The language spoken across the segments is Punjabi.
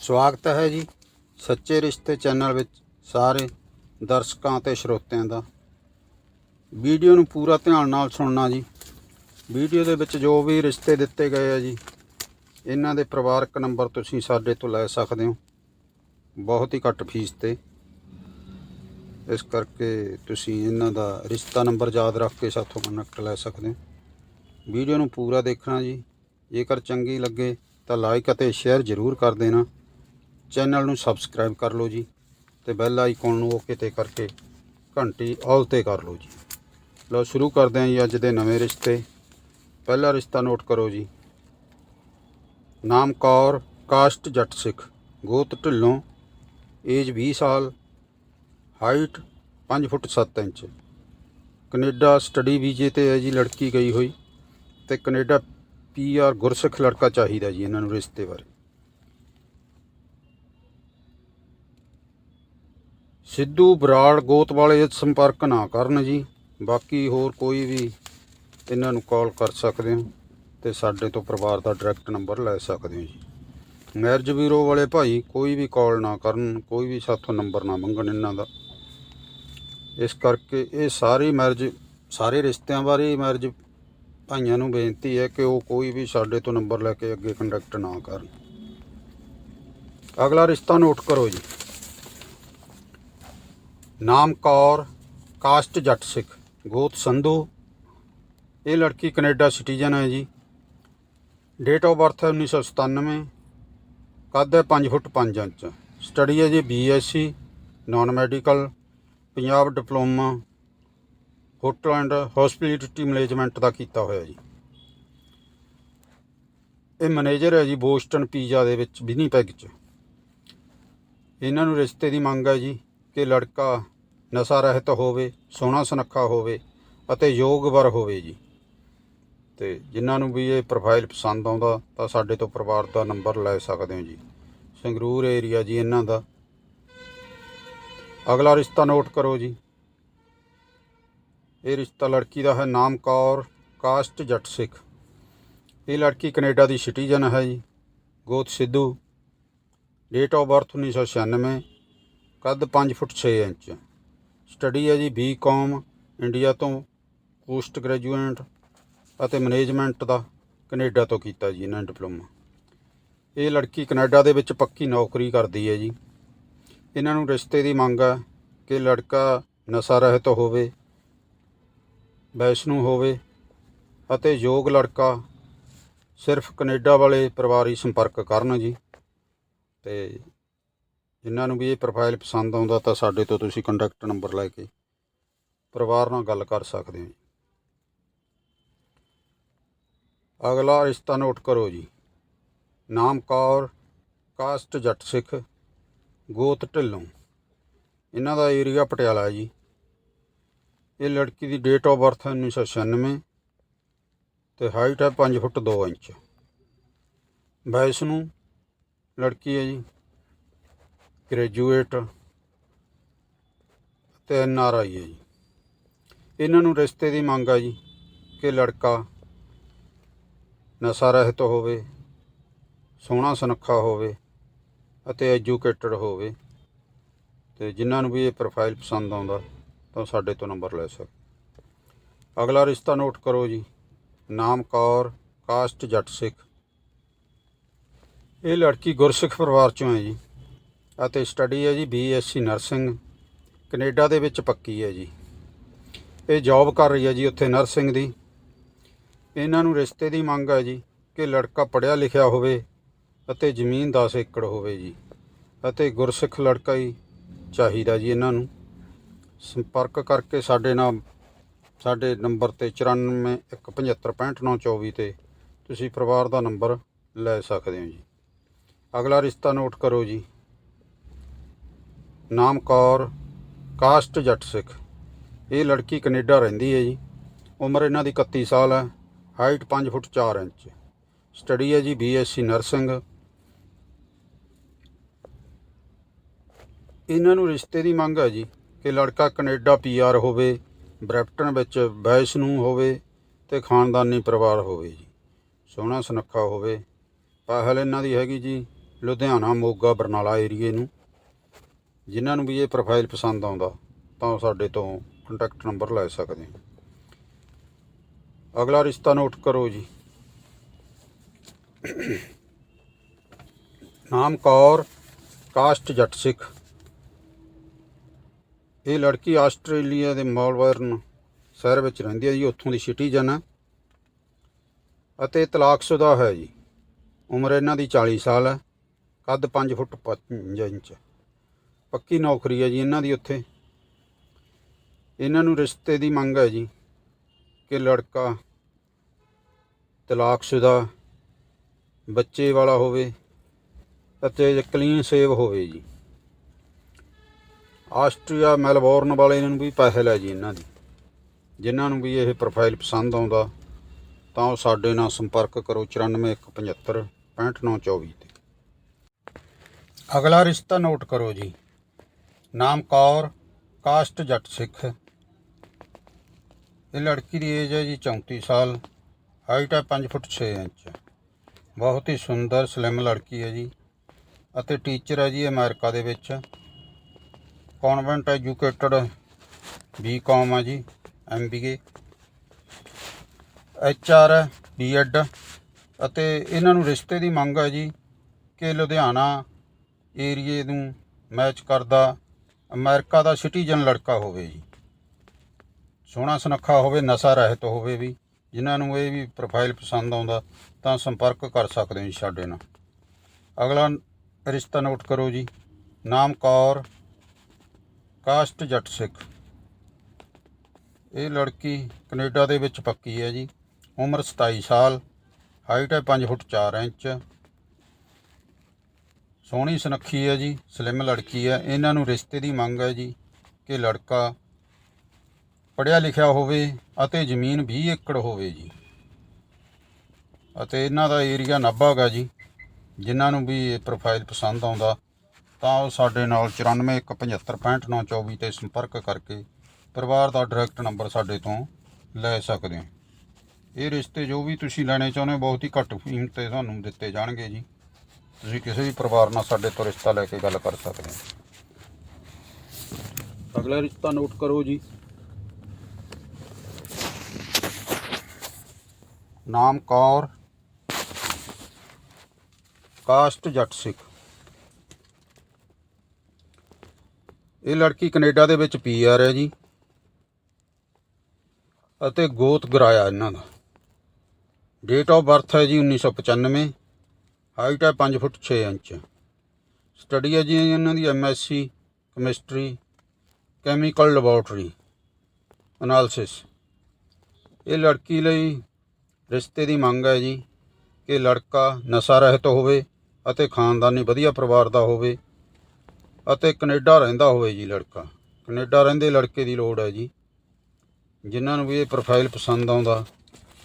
ਸਵਾਗਤ ਹੈ ਜੀ ਸੱਚੇ ਰਿਸ਼ਤੇ ਚੈਨਲ ਵਿੱਚ ਸਾਰੇ ਦਰਸ਼ਕਾਂ ਤੇ ਸਰੋਤਿਆਂ ਦਾ। ਵੀਡੀਓ ਨੂੰ ਪੂਰਾ ਧਿਆਨ ਨਾਲ ਸੁਣਨਾ ਜੀ। ਵੀਡੀਓ ਦੇ ਵਿੱਚ ਜੋ ਵੀ ਰਿਸ਼ਤੇ ਦਿੱਤੇ ਗਏ ਆ ਜੀ, ਇਹਨਾਂ ਦੇ ਪਰਿਵਾਰਕ ਨੰਬਰ ਤੁਸੀਂ ਸਾਡੇ ਤੋਂ ਲੈ ਸਕਦੇ ਹੋ। ਬਹੁਤ ਹੀ ਘੱਟ ਫੀਸ ਤੇ। ਇਸ ਕਰਕੇ ਤੁਸੀਂ ਇਹਨਾਂ ਦਾ ਰਿਸ਼ਤਾ ਨੰਬਰ ਯਾਦ ਰੱਖ ਕੇ ਸਾਥੋਂ ਕਨੈਕਟ ਲੈ ਸਕਦੇ ਹੋ। ਵੀਡੀਓ ਨੂੰ ਪੂਰਾ ਦੇਖਣਾ ਜੀ। ਜੇਕਰ ਚੰਗੀ ਲੱਗੇ ਤਾਂ ਲਾਈਕ ਅਤੇ ਸ਼ੇਅਰ ਜ਼ਰੂਰ ਕਰ ਦੇਣਾ। ਚੈਨਲ ਨੂੰ ਸਬਸਕ੍ਰਾਈਬ ਕਰ ਲਓ ਜੀ ਤੇ ਬੈਲ ਆਈਕਨ ਨੂੰ ਓਕੇ ਤੇ ਕਰਕੇ ਘੰਟੀ ਆਲ ਤੇ ਕਰ ਲਓ ਜੀ। ਲਓ, ਸ਼ੁਰੂ ਕਰਦੇ ਹਾਂ ਜੀ ਅੱਜ ਦੇ ਨਵੇਂ ਰਿਸ਼ਤੇ। ਪਹਿਲਾ ਰਿਸ਼ਤਾ ਨੋਟ ਕਰੋ ਜੀ। ਨਾਮ ਕੌਰ, ਕਾਸਟ ਜੱਟ ਸਿੱਖ, ਗੋਤ ਢਿੱਲੋਂ, ਏਜ 20 ਸਾਲ, height 5 foot 7 inch. Canada study ਵੀਜ਼ੇ ਤੇ ਹੈ ਜੀ, ਲੜਕੀ ਗਈ ਹੋਈ ਤੇ ਕੈਨੇਡਾ ਪੀਆਰ ਗੁਰਸਿੱਖ ਲੜਕਾ ਚਾਹੀਦਾ ਜੀ ਇਹਨਾਂ ਨੂੰ ਰਿਸ਼ਤੇ ਬਾਰੇ। ਸਿੱਧੂ ਬਰਾੜ ਗੋਤ ਵਾਲੇ ਸੰਪਰਕ ਨਾ ਕਰਨ ਜੀ। ਬਾਕੀ ਹੋਰ ਕੋਈ ਵੀ ਇਹਨਾਂ ਨੂੰ ਕਾਲ ਕਰ ਸਕਦੇ ਹੋ ਤੇ ਸਾਡੇ ਤੋਂ ਪਰਿਵਾਰ ਦਾ ਡਾਇਰੈਕਟ ਨੰਬਰ ਲੈ ਸਕਦੇ ਹੋ ਜੀ। ਮੈਰਿਜ ਬਿਊਰੋ ਵਾਲੇ ਭਾਈ ਕੋਈ ਵੀ ਕਾਲ ਨਾ ਕਰਨ, ਕੋਈ ਵੀ ਸਾਥੋਂ ਨੰਬਰ ਨਾ ਮੰਗਣ ਇਹਨਾਂ ਦਾ। ਇਸ ਕਰਕੇ ਇਹ ਸਾਰੀ ਮੈਰਿਜ, ਸਾਰੇ ਰਿਸ਼ਤਿਆਂ ਬਾਰੇ ਮੈਰਿਜ ਭਾਈਆਂ ਨੂੰ ਬੇਨਤੀ ਹੈ ਕਿ ਉਹ ਕੋਈ ਵੀ ਸਾਡੇ ਤੋਂ ਨੰਬਰ ਲੈ ਕੇ ਅੱਗੇ ਕੰਟੈਕਟ ਨਾ ਕਰਨ। ਅਗਲਾ ਰਿਸ਼ਤਾ ਨੋਟ ਕਰੋ ਜੀ। ਨਾਮ ਕੌਰ, ਕਾਸਟ ਜੱਟ ਸਿੱਖ, ਗੋਤ ਸੰਧੂ। ਇਹ ਲੜਕੀ ਕੈਨੇਡਾ ਸਿਟੀਜ਼ਨ ਹੈ ਜੀ। ਡੇਟ ਆਫ ਬਰਥ ਹੈ 1997 ਕੱਦ ਹੈ 5 ਫੁੱਟ 5 ਇੰਚ। ਸਟੱਡੀ ਹੈ ਜੀ BSc non medical Punjab diploma hotel and hospitality management ਦਾ ਕੀਤਾ ਹੋਇਆ ਜੀ। ਇਹ ਮੈਨੇਜਰ ਹੈ ਜੀ ਬੋਸਟਨ ਪੀਜ਼ਾ ਦੇ ਵਿੱਚ ਵਿਨੀਪੈਗ 'ਚ। ਇਹਨਾਂ ਨੂੰ ਰਿਸ਼ਤੇ ਦੀ ਮੰਗ ਹੈ ਜੀ। ਕਿ ਲੜਕਾ ਨਸ਼ਾ ਰਹਿਤ ਹੋਵੇ, ਸੋਹਣਾ ਸੁਨੱਖਾ ਹੋਵੇ ਅਤੇ ਯੋਗਵਰ ਹੋਵੇ ਜੀ। ਤੇ ਜਿਨ੍ਹਾਂ ਨੂੰ ਵੀ ਇਹ ਪ੍ਰੋਫਾਈਲ ਪਸੰਦ ਆਉਂਦਾ, ਤਾਂ ਸਾਡੇ ਤੋਂ ਪਰਿਵਾਰ ਦਾ ਨੰਬਰ ਲੈ ਸਕਦੇ ਹੋ ਜੀ। ਸੰਗਰੂਰ ਏਰੀਆ ਜੀ ਇਹਨਾਂ ਦਾ। ਅਗਲਾ ਰਿਸ਼ਤਾ ਨੋਟ ਕਰੋ ਜੀ। ਇਹ ਰਿਸ਼ਤਾ ਲੜਕੀ ਦਾ ਹੈ, ਨਾਮ ਕੌਰ ਕਾਸਟ ਜੱਟ ਸਿੱਖ। ਇਹ ਲੜਕੀ ਕੈਨੇਡਾ ਦੀ ਸਿਟੀਜ਼ਨ ਹੈ ਜੀ, ਗੋਤ ਸਿੱਧੂ। ਡੇਟ ਆਫ ਬਰਥ 1996 ਕੱਦ 5 ਫੁੱਟ 6 ਇੰਚ। ਸਟੱਡੀ ਹੈ ਜੀ ਬੀਕਾਮ ਇੰਡੀਆ ਤੋਂ, ਪੋਸਟ ਗ੍ਰੈਜੂਏਟ ਅਤੇ ਮੈਨੇਜਮੈਂਟ ਦਾ ਕੈਨੇਡਾ ਤੋਂ ਕੀਤਾ ਜੀ ਇਹਨਾਂ ਨੇ ਡਿਪਲੋਮਾ। ਇਹ ਲੜਕੀ ਕੈਨੇਡਾ ਦੇ ਵਿੱਚ ਪੱਕੀ ਨੌਕਰੀ ਕਰਦੀ ਹੈ ਜੀ। ਇਹਨਾਂ ਨੂੰ ਰਿਸ਼ਤੇ ਦੀ ਮੰਗ ਹੈ ਕਿ ਲੜਕਾ ਨਸ਼ਾ ਰਹਿਤ ਹੋਵੇ, ਵੈਸ਼ਨੂ ਹੋਵੇ ਅਤੇ ਯੋਗ ਲੜਕਾ ਸਿਰਫ ਕੈਨੇਡਾ ਵਾਲੇ ਪਰਿਵਾਰ ਹੀ ਸੰਪਰਕ ਕਰਨ ਜੀ। ਤੇ ਜਿਨ੍ਹਾਂ ਨੂੰ ਵੀ ਇਹ ਪ੍ਰੋਫਾਈਲ ਪਸੰਦ ਆਉਂਦਾ ਤਾਂ ਸਾਡੇ ਤੋਂ ਤੁਸੀਂ ਕੰਟੈਕਟ ਨੰਬਰ ਲੈ ਕੇ ਪਰਿਵਾਰ ਨਾਲ ਗੱਲ ਕਰ ਸਕਦੇ ਹੋ ਜੀ। ਅਗਲਾ ਰਿਸ਼ਤਾ ਨੋਟ ਕਰੋ ਜੀ। ਨਾਮ ਕੌਰ, ਕਾਸਟ ਜੱਟ ਸਿੱਖ, ਗੋਤ ਢਿੱਲੋਂ। ਇਹਨਾਂ ਦਾ ਏਰੀਆ ਪਟਿਆਲਾ ਜੀ। ਇਹ ਲੜਕੀ ਦੀ ਡੇਟ ਆਫ ਬਰਥ ਹੈ 1996 ਤੇ ਹਾਈਟ ਹੈ 5 ਫੁੱਟ 2 ਇੰਚ। ਵੈਸ ਨੂੰ ਲੜਕੀ ਹੈ ਜੀ। ਗ੍ਰੈਜੂਏਟ ਤੇ ਐਨ ਆਰ ਆਈ ਹੈ ਜੀ। ਇਹਨਾਂ ਨੂੰ ਰਿਸ਼ਤੇ ਦੀ ਮੰਗ ਹੈ ਜੀ ਕਿ ਲੜਕਾ ਨਸ਼ਾ ਰਹਿਤ ਹੋਵੇ, ਸੋਹਣਾ ਸੁਨੱਖਾ ਹੋਵੇ ਅਤੇ ਐਜੂਕੇਟਡ ਹੋਵੇ। ਤੇ ਜਿਨ੍ਹਾਂ ਨੂੰ ਵੀ ਇਹ ਪ੍ਰੋਫਾਈਲ ਪਸੰਦ ਆਉਂਦਾ, ਤਾਂ ਸਾਡੇ ਤੋਂ ਨੰਬਰ ਲੈ ਸਕਦੇ। ਅਗਲਾ ਰਿਸ਼ਤਾ ਨੋਟ ਕਰੋ ਜੀ। ਨਾਮ ਕੌਰ, ਕਾਸਟ ਜੱਟ ਸਿੱਖ। ਇਹ ਲੜਕੀ ਗੁਰਸਿੱਖ ਪਰਿਵਾਰ ਚੋਂ ਹੈ ਜੀ। ਅਤੇ ਸਟੱਡੀ ਹੈ ਜੀ ਬੀਐਸਸੀ ਨਰਸਿੰਗ ਕੈਨੇਡਾ ਦੇ ਵਿੱਚ ਪੱਕੀ ਹੈ ਜੀ। ਇਹ ਜੌਬ ਕਰ ਰਹੀ ਹੈ ਜੀ ਉੱਥੇ ਨਰਸਿੰਗ ਦੀ। ਇਹਨਾਂ ਨੂੰ ਰਿਸ਼ਤੇ ਦੀ ਮੰਗ ਹੈ ਜੀ ਕਿ ਲੜਕਾ ਪੜ੍ਹਿਆ ਲਿਖਿਆ ਹੋਵੇ ਅਤੇ ਜ਼ਮੀਨ 10 ਏਕੜ ਹੋਵੇ ਜੀ। ਅਤੇ ਗੁਰਸਿੱਖ ਲੜਕਾ ਹੀ ਚਾਹੀਦਾ ਜੀ ਇਹਨਾਂ ਨੂੰ। ਸੰਪਰਕ ਕਰਕੇ ਸਾਡੇ ਨਾਲ, ਸਾਡੇ ਨੰਬਰ ਤੇ 9417565924 ਤੇ ਤੁਸੀਂ ਪਰਿਵਾਰ ਦਾ ਨੰਬਰ ਲੈ ਸਕਦੇ ਹੋ ਜੀ। ਅਗਲਾ ਰਿਸ਼ਤਾ ਨੋਟ ਕਰੋ ਜੀ। ਨਾਮ ਕੌਰ, ਕਾਸਟ ਜੱਟ ਸਿੱਖ। ਇਹ ਲੜਕੀ ਕੈਨੇਡਾ ਰਹਿੰਦੀ ਹੈ ਜੀ। ਉਮਰ ਇਹਨਾਂ ਦੀ 31 ਸਾਲ ਹੈ, ਹਾਈਟ 5 ਫੁੱਟ 4 ਇੰਚ। ਸਟੱਡੀ ਹੈ ਜੀ ਬੀਐਸਸੀ ਨਰਸਿੰਗ ਇਹਨਾਂ ਨੂੰ ਰਿਸ਼ਤੇ ਦੀ ਮੰਗ ਹੈ ਜੀ ਕਿ ਲੜਕਾ ਕੈਨੇਡਾ ਪੀਆਰ ਹੋਵੇ, ਬ੍ਰੈਪਟਨ ਵਿੱਚ ਵੈਸ਼ਨੂ ਹੋਵੇ ਤੇ ਖਾਨਦਾਨੀ ਪਰਿਵਾਰ ਹੋਵੇ ਜੀ। ਸੋਹਣਾ ਸੁਨੱਖਾ ਹੋਵੇ। ਪਹਿਲ ਇਹਨਾਂ ਦੀ ਹੈਗੀ ਜੀ ਲੁਧਿਆਣਾ ਮੋਗਾ ਬਰਨਾਲਾ ਏਰੀਏ ਨੂੰ। ਜਿਨ੍ਹਾਂ ਨੂੰ ਵੀ ਇਹ ਪ੍ਰੋਫਾਈਲ ਪਸੰਦ ਆਉਂਦਾ, ਤਾਂ ਉਹ ਸਾਡੇ ਤੋਂ ਕੰਟੈਕਟ ਨੰਬਰ ਲੈ ਸਕਦੇ ਹੋ ਅਗਲਾ ਰਿਸ਼ਤਾ ਨੋਟ ਕਰੋ ਜੀ। ਨਾਮ ਕੌਰ, ਕਾਸਟ ਜੱਟ ਸਿੱਖ। ਇਹ ਲੜਕੀ ਆਸਟ੍ਰੇਲੀਆ ਦੇ ਮੌਲਵਰਨ ਸ਼ਹਿਰ ਵਿੱਚ ਰਹਿੰਦੀ ਹੈ ਜੀ, ਉੱਥੋਂ ਦੀ ਸਿਟੀਜ਼ਨ ਹੈ। ਅਤੇ ਤਲਾਕਸ਼ੁਦਾ ਹੈ ਜੀ। ਉਮਰ ਇਹਨਾਂ ਦੀ 40 ਸਾਲ ਹੈ। ਕੱਦ 5 ਫੁੱਟ 5 ਇੰਚ। ਪੱਕੀ ਨੌਕਰੀ ਹੈ ਜੀ ਇਹਨਾਂ ਦੀ ਉੱਥੇ। ਇਹਨਾਂ ਨੂੰ ਰਿਸ਼ਤੇ ਦੀ ਮੰਗ ਹੈ ਜੀ ਕਿ ਲੜਕਾ ਤਲਾਕਸ਼ੁਦਾ ਬੱਚੇ ਵਾਲਾ ਹੋਵੇ ਅਤੇ ਕਲੀਨ ਸੇਵ ਹੋਵੇ ਜੀ। ਆਸਟਰੀਆ, ਮੈਲਬੌਰਨ ਵਾਲੇ ਨੂੰ ਵੀ ਪੈਸੇ ਲੈ ਜੀ ਇਹਨਾਂ ਦੀ। ਜਿਨ੍ਹਾਂ ਨੂੰ ਵੀ ਇਹ ਪ੍ਰੋਫਾਈਲ ਪਸੰਦ ਆਉਂਦਾ, ਤਾਂ ਉਹ ਸਾਡੇ ਨਾਲ ਸੰਪਰਕ ਕਰੋ 9417 65924 ਤੇ। ਅਗਲਾ ਰਿਸ਼ਤਾ ਨੋਟ ਕਰੋ ਜੀ। ਨਾਮ ਕੌਰ, ਕਾਸਟ ਜੱਟ ਸਿੱਖ। ਇਹ ਲੜਕੀ ਦੀ ਏਜ ਹੈ ਜੀ 34 ਸਾਲ ਹਾਈਟ ਹੈ 5 ਫੁੱਟ 6 ਇੰਚ। ਬਹੁਤ ਹੀ ਸੁੰਦਰ ਸਲਿਮ ਲੜਕੀ ਹੈ ਜੀ। ਅਤੇ ਟੀਚਰ ਹੈ ਜੀ ਅਮਰੀਕਾ ਦੇ ਵਿੱਚ। ਕਨਵੈਂਟ ਐਜੂਕੇਟਡ ਬੀਕਾਮ ਹੈ ਜੀ ਐਮਬੀਏ ਐਚਆਰ ਹੈ ਬੀਐਡ ਅਤੇ ਇਹਨਾਂ ਨੂੰ ਰਿਸ਼ਤੇ ਦੀ ਮੰਗ ਹੈ ਜੀ ਕਿ ਲੁਧਿਆਣਾ ਏਰੀਏ ਨੂੰ ਮੈਚ ਕਰਦਾ। ਅਮਰੀਕਾ ਦਾ ਸਿਟੀਜ਼ਨ ਲੜਕਾ ਹੋਵੇ ਜੀ। ਸੋਹਣਾ ਸੁਨੱਖਾ ਹੋਵੇ, ਨਸ਼ਾ ਰਹਿਤ ਹੋਵੇ ਵੀ, ਜਿਨ੍ਹਾਂ ਨੂੰ ਇਹ ਵੀ ਪ੍ਰੋਫਾਈਲ ਪਸੰਦ ਆਉਂਦਾ, ਤਾਂ ਸੰਪਰਕ ਕਰ ਸਕਦੇ ਹੋ ਜੀ ਸਾਡੇ ਨਾਲ। ਅਗਲਾ ਰਿਸ਼ਤਾ ਨੋਟ ਕਰੋ ਜੀ। ਨਾਮ ਕੌਰ, ਕਾਸਟ ਜੱਟ ਸਿੱਖ। ਇਹ ਲੜਕੀ ਕੈਨੇਡਾ ਦੇ ਵਿੱਚ ਪੱਕੀ ਹੈ ਜੀ। ਉਮਰ 27 ਸਾਲ, ਹਾਈਟ ਹੈ 5 ਫੁੱਟ 4 ਇੰਚ ਸੋਹਣੀ ਸੁਨੱਖੀ ਹੈ ਜੀ, ਸਲਿਮ ਲੜਕੀ ਹੈ। ਇਹਨਾਂ ਨੂੰ ਰਿਸ਼ਤੇ ਦੀ ਮੰਗ ਹੈ ਜੀ ਕਿ ਲੜਕਾ ਪੜ੍ਹਿਆ ਲਿਖਿਆ ਹੋਵੇ ਅਤੇ ਜ਼ਮੀਨ 20 ਏਕੜ ਹੋਵੇ ਜੀ। ਅਤੇ ਇਹਨਾਂ ਦਾ ਏਰੀਆ ਨਾਭਾ ਗਾ ਜੀ, ਜਿਨ੍ਹਾਂ ਨੂੰ ਵੀ ਇਹ ਪ੍ਰੋਫਾਈਲ ਪਸੰਦ ਆਉਂਦਾ, ਤਾਂ ਉਹ ਸਾਡੇ ਨਾਲ 9417565924 ਤੇ ਸੰਪਰਕ ਕਰਕੇ ਪਰਿਵਾਰ ਦਾ ਡਾਇਰੈਕਟ ਨੰਬਰ ਸਾਡੇ ਤੋਂ ਲੈ ਸਕਦੇ ਹੋ। ਇਹ ਰਿਸ਼ਤੇ ਜੋ ਵੀ ਤੁਸੀਂ ਲੈਣੇ ਚਾਹੁੰਦੇ ਹੋ, ਬਹੁਤ ਹੀ ਘੱਟ ਕੀਮਤ ਤੇ ਤੁਹਾਨੂੰ ਦਿੱਤੇ ਜਾਣਗੇ ਜੀ। ਤੁਸੀਂ ਕਿਸੇ ਵੀ ਪਰਿਵਾਰ ਨਾਲ ਸਾਡੇ ਤੋਂ ਰਿਸ਼ਤਾ ਲੈ ਕੇ ਗੱਲ ਕਰ ਸਕਦੇ ਹੋ। ਅਗਲਾ ਰਿਸ਼ਤਾ ਨੋਟ ਕਰੋ ਜੀ। ਨਾਮ ਕੌਰ ਕਾਸਟ ਜੱਟ ਸਿੱਖ। ਇਹ ਲੜਕੀ ਕੈਨੇਡਾ ਦੇ ਵਿੱਚ ਪੀਆਰ ਹੈ ਜੀ ਅਤੇ ਗੋਤ ਗਰਾਇਆ ਇਹਨਾਂ ਦਾ। ਡੇਟ ਆਫ ਬਰਥ ਹੈ ਜੀ 1995 ਹਾਈਟ ਹੈ 5 ਫੁੱਟ 6 ਇੰਚ। ਸਟੱਡੀ ਹੈ ਜੀ ਇਹਨਾਂ ਦੀ MSc chemistry, chemical laboratory, analysis. ਇਹ ਲੜਕੀ ਲਈ ਰਿਸ਼ਤੇ ਦੀ ਮੰਗ ਹੈ ਜੀ ਕਿ ਲੜਕਾ ਨਸ਼ਾ ਰਹਿਤ ਹੋਵੇ ਅਤੇ ਖਾਨਦਾਨੀ ਵਧੀਆ ਪਰਿਵਾਰ ਦਾ ਹੋਵੇ ਅਤੇ ਕੈਨੇਡਾ ਰਹਿੰਦਾ ਹੋਵੇ ਜੀ ਲੜਕਾ। ਕੈਨੇਡਾ ਰਹਿੰਦੇ ਲੜਕੇ ਦੀ ਲੋੜ ਹੈ ਜੀ। ਜਿਨ੍ਹਾਂ ਨੂੰ ਵੀ ਇਹ ਪ੍ਰੋਫਾਈਲ ਪਸੰਦ ਆਉਂਦਾ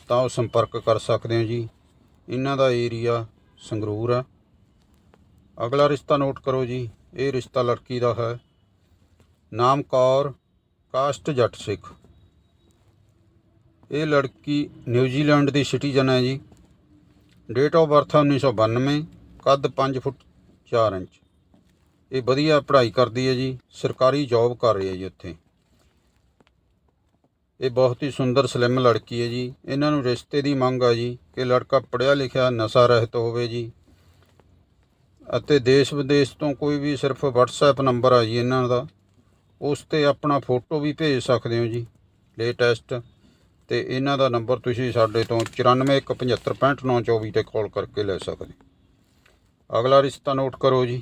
ਤਾਂ ਉਹ ਸੰਪਰਕ ਕਰ ਸਕਦੇ ਹੋ ਜੀ। ਇਹਨਾਂ ਦਾ ਏਰੀਆ ਸੰਗਰੂਰ ਹੈ। ਅਗਲਾ ਰਿਸ਼ਤਾ ਨੋਟ ਕਰੋ ਜੀ, ਇਹ ਰਿਸ਼ਤਾ ਲੜਕੀ ਦਾ ਹੈ। ਨਾਮ ਕੌਰ, ਕਾਸਟ ਜੱਟ ਸਿੱਖ। ਇਹ ਲੜਕੀ ਨਿਊਜ਼ੀਲੈਂਡ ਦੀ ਸਿਟੀਜ਼ਨ ਹੈ ਜੀ। ਡੇਟ ਆਫ ਬਰਥ 1992 ਕੱਦ 5 ਫੁੱਟ 4 ਇੰਚ। ਇਹ ਵਧੀਆ ਪੜ੍ਹਾਈ ਕਰਦੀ ਹੈ ਜੀ, ਸਰਕਾਰੀ ਜੌਬ ਕਰ ਰਹੀ ਹੈ ਜੀ ਉੱਥੇ। ਇਹ ਬਹੁਤ ਹੀ ਸੁੰਦਰ, ਸਲਿਮ ਲੜਕੀ ਹੈ ਜੀ। ਇਹਨਾਂ ਨੂੰ ਰਿਸ਼ਤੇ ਦੀ ਮੰਗ ਆ ਜੀ ਕਿ ਲੜਕਾ ਪੜ੍ਹਿਆ ਲਿਖਿਆ ਨਸ਼ਾ ਰਹਿਤ ਹੋਵੇ ਜੀ। ਅਤੇ ਦੇਸ਼ ਵਿਦੇਸ਼ ਤੋਂ ਕੋਈ ਵੀ ਸਿਰਫ WhatsApp ਨੰਬਰ ਆ ਜੀ ਇਹਨਾਂ ਦਾ। ਉਸ ਤੇ ਆਪਣਾ ਫੋਟੋ ਵੀ ਭੇਜ ਸਕਦੇ ਹੋ ਜੀ, ਲੇਟੈਸਟ। ਤੇ ਇਹਨਾਂ ਦਾ ਨੰਬਰ ਤੁਸੀਂ ਸਾਡੇ ਤੋਂ 9417565924 ਤੇ ਕਾਲ ਕਰਕੇ ਲੈ ਸਕਦੇ ਅਗਲਾ ਰਿਸ਼ਤਾ ਨੋਟ ਕਰੋ ਜੀ।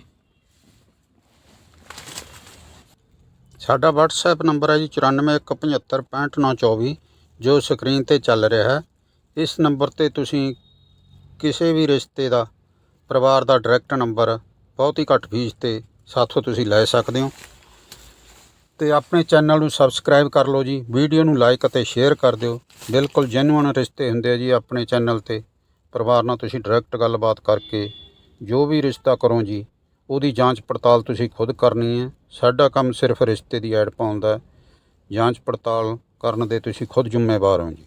ਸਾਡਾ ਵਟਸਐਪ ਨੰਬਰ ਹੈ ਜੀ 9417565924 ਜੋ ਸਕਰੀਨ ਤੇ ਚੱਲ ਰਿਹਾ ਹੈ। ਇਸ ਨੰਬਰ ਤੇ ਤੁਸੀਂ ਕਿਸੇ ਵੀ ਰਿਸ਼ਤੇ ਦਾ, ਪਰਿਵਾਰ ਦਾ ਡਾਇਰੈਕਟ ਨੰਬਰ ਬਹੁਤ ਹੀ ਘੱਟ ਫੀਸ ਤੇ ਸਾਥੋਂ ਤੁਸੀਂ ਲੈ ਸਕਦੇ ਹੋ। ਤੇ ਆਪਣੇ ਚੈਨਲ ਨੂੰ ਸਬਸਕ੍ਰਾਈਬ ਕਰ ਲਓ ਜੀ, ਵੀਡੀਓ ਨੂੰ ਲਾਈਕ ਅਤੇ ਸ਼ੇਅਰ ਕਰ ਦਿਓ। ਬਿਲਕੁਲ ਜੈਨੂਇਨ ਰਿਸ਼ਤੇ ਹੁੰਦੇ ਆ ਜੀ ਆਪਣੇ ਚੈਨਲ ਤੇ। ਪਰਿਵਾਰ ਨਾਲ ਤੁਸੀਂ ਡਾਇਰੈਕਟ ਗੱਲਬਾਤ ਕਰਕੇ ਜੋ ਵੀ ਰਿਸ਼ਤਾ ਕਰੋ ਜੀ ਉਹਦੀ ਜਾਂਚ ਪੜਤਾਲ ਤੁਸੀਂ ਖੁਦ ਕਰਨੀ ਹੈ। ਸਾਡਾ ਕੰਮ ਸਿਰਫ ਰਿਸ਼ਤੇ ਦੀ ਐਡ ਪਾਉਂਦਾ ਜਾਂਚ ਪੜਤਾਲ ਕਰਨ ਦੇ ਤੁਸੀਂ ਖੁਦ ਜ਼ਿੰਮੇਵਾਰ ਹੋ ਜੀ।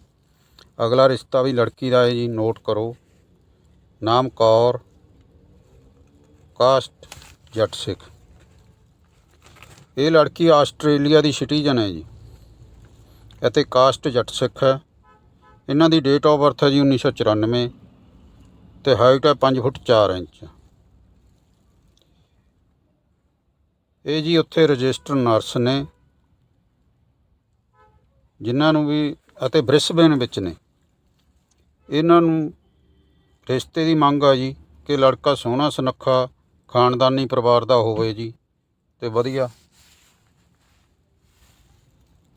ਅਗਲਾ ਰਿਸ਼ਤਾ ਵੀ ਲੜਕੀ ਦਾ ਹੈ ਜੀ, ਨੋਟ ਕਰੋ। ਨਾਮ ਕੌਰ, ਕਾਸਟ ਜੱਟ ਸਿੱਖ। ਇਹ ਲੜਕੀ ਆਸਟ੍ਰੇਲੀਆ ਦੀ ਸਿਟੀਜ਼ਨ ਹੈ ਜੀ। ਅਤੇ ਕਾਸਟ ਜੱਟ ਸਿੱਖ ਹੈ। ਇਹਨਾਂ ਦੀ ਡੇਟ ਆਫ ਬਰਥ ਹੈ ਜੀ 1994 ਤੇ ਹਾਈਟ ਹੈ 5 ਫੁੱਟ 4 ਇੰਚ। ਇਹ ਜੀ ਉੱਥੇ ਰਜਿਸਟਰ ਨਰਸ ਨੇ, ਜਿਨ੍ਹਾਂ ਨੂੰ ਵੀ ਅਤੇ ਬ੍ਰਿਸਬੇਨ ਵਿੱਚ ਨੇ। ਇਹਨਾਂ ਨੂੰ ਰਿਸ਼ਤੇ ਦੀ ਮੰਗ ਆ ਜੀ ਕਿ ਲੜਕਾ ਸੋਹਣਾ ਸੁਨੱਖਾ, ਖਾਨਦਾਨੀ ਪਰਿਵਾਰ ਦਾ ਹੋਵੇ ਜੀ ਤੇ ਵਧੀਆ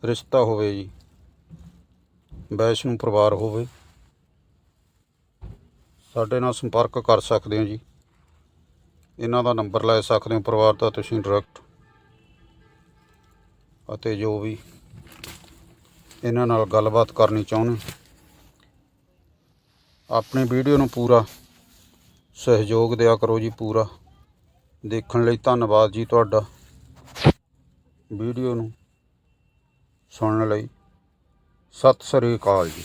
ਰਿਸ਼ਤਾ ਹੋਵੇ ਜੀ, ਵੈਸ਼ਨੂੰ ਪਰਿਵਾਰ ਹੋਵੇ। ਸਾਡੇ ਨਾਲ ਸੰਪਰਕ ਕਰ ਸਕਦੇ ਹੋ ਜੀ। ਇਹਨਾਂ ਦਾ ਨੰਬਰ ਲੈ ਸਕਦੇ ਹੋ ਪਰਿਵਾਰ ਦਾ, ਤੁਸੀਂ ਡਾਇਰੈਕਟ ਅਤੇ ਜੋ ਵੀ ਇਹਨਾਂ ਨਾਲ ਗੱਲਬਾਤ ਕਰਨੀ ਚਾਹੁੰਦੇ ਆਪਣੀ ਵੀਡੀਓ ਨੂੰ ਪੂਰਾ ਸਹਿਯੋਗ ਦਿਆ ਕਰੋ ਜੀ, ਪੂਰਾ। ਦੇਖਣ ਲਈ ਧੰਨਵਾਦ ਜੀ ਤੁਹਾਡਾ ਵੀਡੀਓ ਨੂੰ ਸੁਣਨ ਲਈ। ਸਤਿ ਸ੍ਰੀ ਅਕਾਲ ਜੀ।